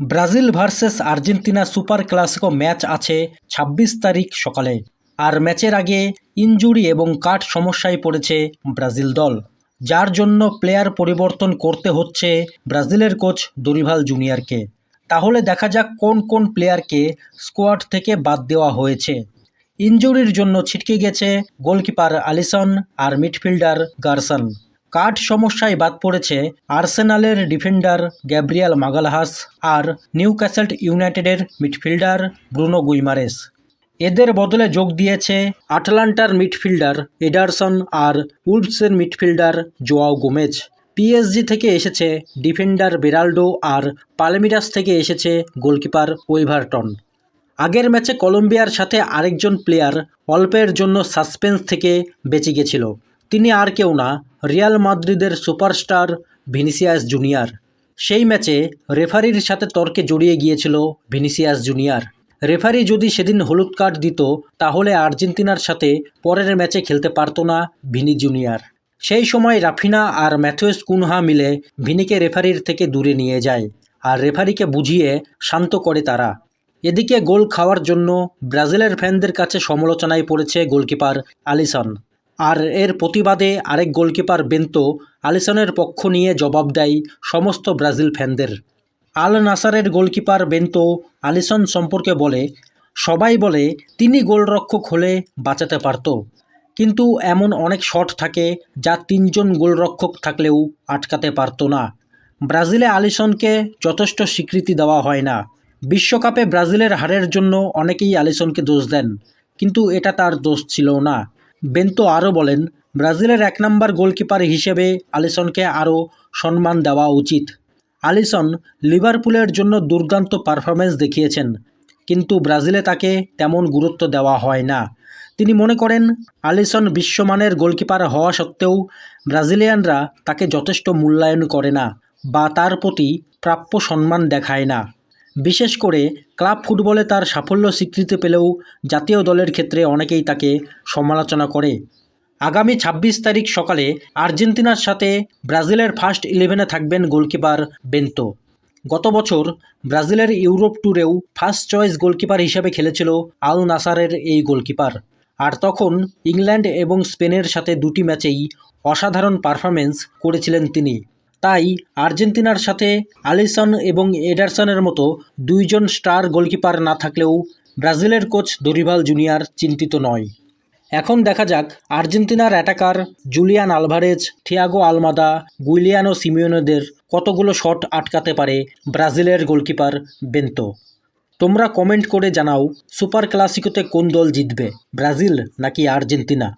Brazil versus Argentina super clasico match আছে ছাব্বিশ তারিখ সকালে। আর ম্যাচের আগে ইনজুরি এবং কাঠ সমস্যায় পড়েছে ব্রাজিল দল, যার জন্য প্লেয়ার পরিবর্তন করতে হচ্ছে ব্রাজিলের কোচ দরিভাল জুনিয়রকে। তাহলে দেখা যাক কোন কোন প্লেয়ারকে স্কোয়াড থেকে বাদ দেওয়া হয়েছে। ইনজুরির জন্য ছিটকে গেছে গোলকিপার আলিসন আর মিডফিল্ডার গার্সন। কাঠ সমস্যায় বাদ পড়েছে আর্সেনালের ডিফেন্ডার গ্যাব্রিয়াল মাগালহাস আর নিউ ক্যাসেল্ট ইউনাইটেডের মিডফিল্ডার ব্রুনো গুইমারেস। এদের বদলে যোগ দিয়েছে আটলান্টার মিডফিল্ডার এডারসন আর উলফসের মিডফিল্ডার জোয়াও গোমেজ। পিএসজি থেকে এসেছে ডিফেন্ডার বেরাল্ডো আর পালেমিরাস থেকে এসেছে গোলকিপার ওইভারটন আগের ম্যাচে কলম্বিয়ার সাথে আরেকজন প্লেয়ার অল্পের জন্য সাসপেন্স থেকে বেঁচে গেছিল। তিনি আর কেউ না রিয়াল মাদ্রিদের সুপারস্টার ভিনিসিয়াস জুনিয়র। সেই ম্যাচে রেফারির সাথে তর্কে জড়িয়ে গিয়েছিল ভিনিসিয়াস জুনিয়র। রেফারি যদি সেদিন হলুদ কার্ড দিত, তাহলে আর্জেন্টিনার সাথে পরের ম্যাচে খেলতে পারতো না ভিনি জুনিয়র। সেই সময় রাফিনা আর ম্যাথুয়েস কুনহা মিলে ভিনিকে রেফারির থেকে দূরে নিয়ে যায় আর রেফারিকে বুঝিয়ে শান্ত করে তারা। এদিকে গোল খাওয়ার জন্য ব্রাজিলের ফ্যানদের কাছে সমালোচনায় পড়েছে গোলকিপার আলিসন। আর এর প্রতিবাদে আরেক গোলকিপার বেন্তো আলিসনের পক্ষ নিয়ে জবাব দেয় সমস্ত ব্রাজিল ফ্যানদের। আল নাসারের গোলকিপার বেন্তো আলিসন সম্পর্কে বলে, সবাই বলে তিনি গোলরক্ষক হলে বাঁচাতে পারত। কিন্তু এমন অনেক শট থাকে যা তিনজন গোলরক্ষক থাকলেও আটকাতে পারতো না। ব্রাজিলে আলিসনকে যথেষ্ট স্বীকৃতি দেওয়া হয় না। বিশ্বকাপে ব্রাজিলের হারের জন্য অনেকেই আলিসনকে দোষ দেন, কিন্তু এটা তার দোষ ছিল না। বেন্তো আরও বলেন, ব্রাজিলের এক নম্বর গোলকিপার হিসেবে আলিসনকে আরও সম্মান দেওয়া উচিত। আলিসন লিভারপুলের জন্য দুর্দান্ত পারফরমেন্স দেখিয়েছেন, কিন্তু ব্রাজিলে তাকে তেমন গুরুত্ব দেওয়া হয় না। তিনি মনে করেন, আলিসন বিশ্বমানের গোলকিপার হওয়া সত্ত্বেও ব্রাজিলিয়ানরা তাকে যথেষ্ট মূল্যায়ন করে না বা তার প্রতি প্রাপ্য সম্মান দেখায় না। বিশেষ করে ক্লাব ফুটবলে তার সাফল্য স্বীকৃতি পেলেও জাতীয় দলের ক্ষেত্রে অনেকেই তাকে সমালোচনা করে। আগামী ছাব্বিশ তারিখ সকালে আর্জেন্টিনার সাথে ব্রাজিলের ফার্স্ট ইলেভেনে থাকবেন গোলকিপার বেন্তো। গত বছর ব্রাজিলের ইউরোপ ট্যুরেও ফার্স্ট চয়েস গোলকিপার হিসেবে খেলেছিল আল নাসারের এই গোলকিপার। আর তখন ইংল্যান্ড এবং স্পেনের সাথে দুটি ম্যাচেই অসাধারণ পারফরমেন্স করেছিলেন তিনি। তাই আর্জেন্টিনার সাথে আলিসন এবং এডারসনের মতো দুইজন স্টার গোলকিপার না থাকলেও ব্রাজিলের কোচ দরিভাল জুনিয়র চিন্তিত নয়। এখন দেখা যাক আর্জেন্টিনার attacker Julian Alvarez, Thiago Almada, Giuliano সিমিওনেদের কতগুলো শট আটকাতে পারে ব্রাজিলের গোলকিপার বেন্তো। তোমরা কমেন্ট করে জানাও, সুপার ক্লাসিকোতে কোন দল জিতবে, ব্রাজিল নাকি আর্জেন্টিনা?